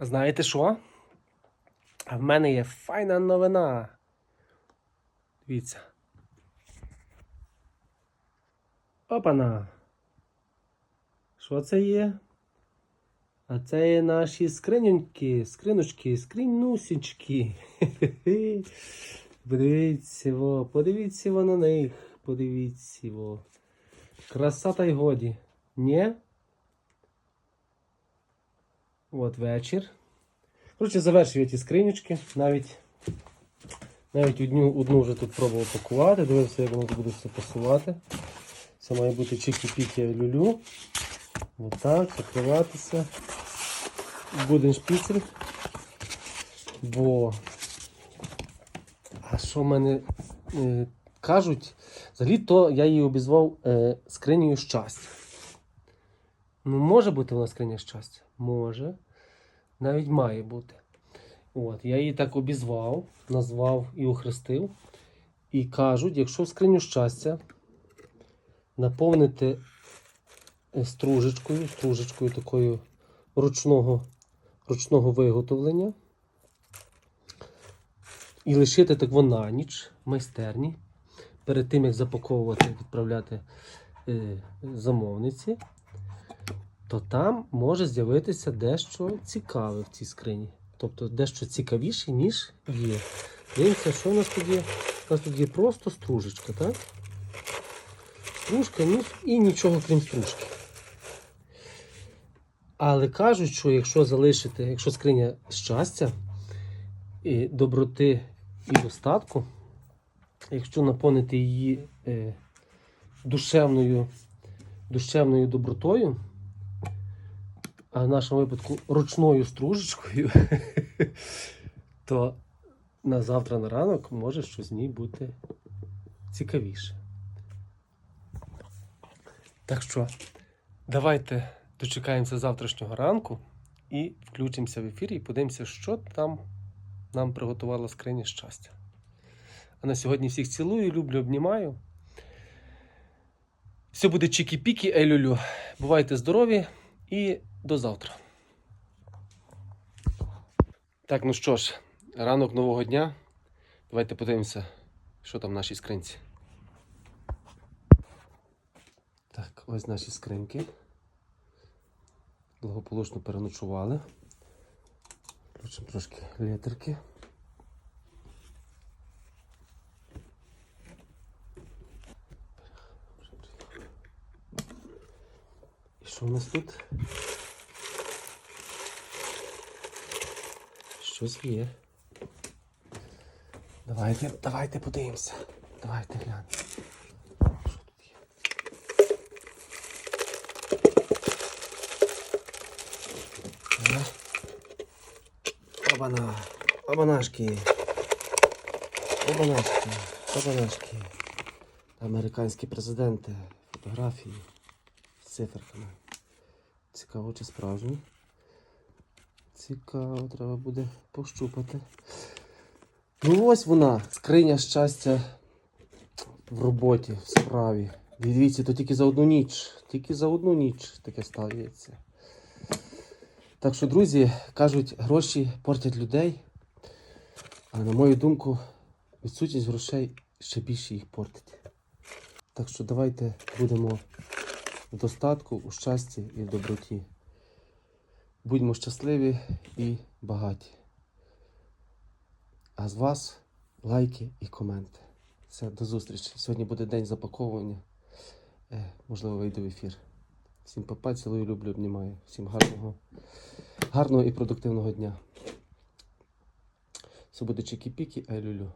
Знаєте що? В мене є файна новина. Дивіться. Опана. Що це є? А це є наші скриньоньки, скриночки, скринюсічки. Хе-хе-хе. Подивіться, во, подивіться во на них. Подивіться. Во. Краса й годі. Ні? От вечір. Коротше, завершив я ті скринючки. Навіть, навіть одну, одну вже тут пробував пакувати. Дивився, як воно буде все пасувати. Це має бути чики-піки люлю. Отак, закриватися. Буден шпіцель. Бо. А що в мене е, кажуть? Взагалі то я її обізвав е, скринею щастя. Ну, може бути вона скриня щастя? Може. Навіть має бути. От, я її так обізвав, назвав і охрестив. І кажуть, якщо в скриню щастя наповнити е, стружечкою, стружечкою такою ручного, ручного виготовлення. І лишити так на ніч в майстерні. Перед тим, як запаковувати, відправляти е, замовниці, то там може з'явитися дещо цікаве в цій скрині. Тобто дещо цікавіше, ніж є. Дивіться, що у нас є? У нас тут є просто стружечка, так? Стружка ні, і нічого крім стружки. Але кажуть, що якщо залишити, якщо скриня щастя, і доброти і достатку, якщо наповнити її е, душевною, душевною добротою, а в нашому випадку ручною стружечкою, то на завтра на ранок може щось в ній бути цікавіше. Так що, давайте дочекаємося завтрашнього ранку і включимося в ефір і подивимося, що там нам приготувала скриня щастя. А на сьогодні всіх цілую, люблю, обнімаю. Все буде чікі-пікі, елюлю. Бувайте здорові і до завтра. Так, ну що ж, ранок нового дня. Давайте подивимося, що там в нашій скринці. Так, ось наші скриньки. Благополучно переночували. Включимо трошки літерки. І що у нас тут? Щось є. Давайте, давайте подивимося. Давайте глянемо. Є? Обана. Обанашки. Обанашки. Обанашки. Американські президенти. Фотографії з циферками. Цікаво, чи справжні. Цікаво, треба буде пощупати. Ну ось вона, скриня щастя в роботі, в справі. Дивіться, то тільки за одну ніч. Тільки за одну ніч таке стається. Так що, друзі, кажуть, гроші портять людей. А на мою думку, відсутність грошей ще більше їх портить. Так що давайте будемо в достатку, у щасті і в доброті. Будьмо щасливі і багаті. А з вас лайки і коменти. Все, до зустрічі. Сьогодні буде день запаковування. Е, можливо, вийду в ефір. Всім папа, цілую, люблю, обнімаю. Всім гарного, гарного і продуктивного дня. Все буде чики-піки, ай люлю.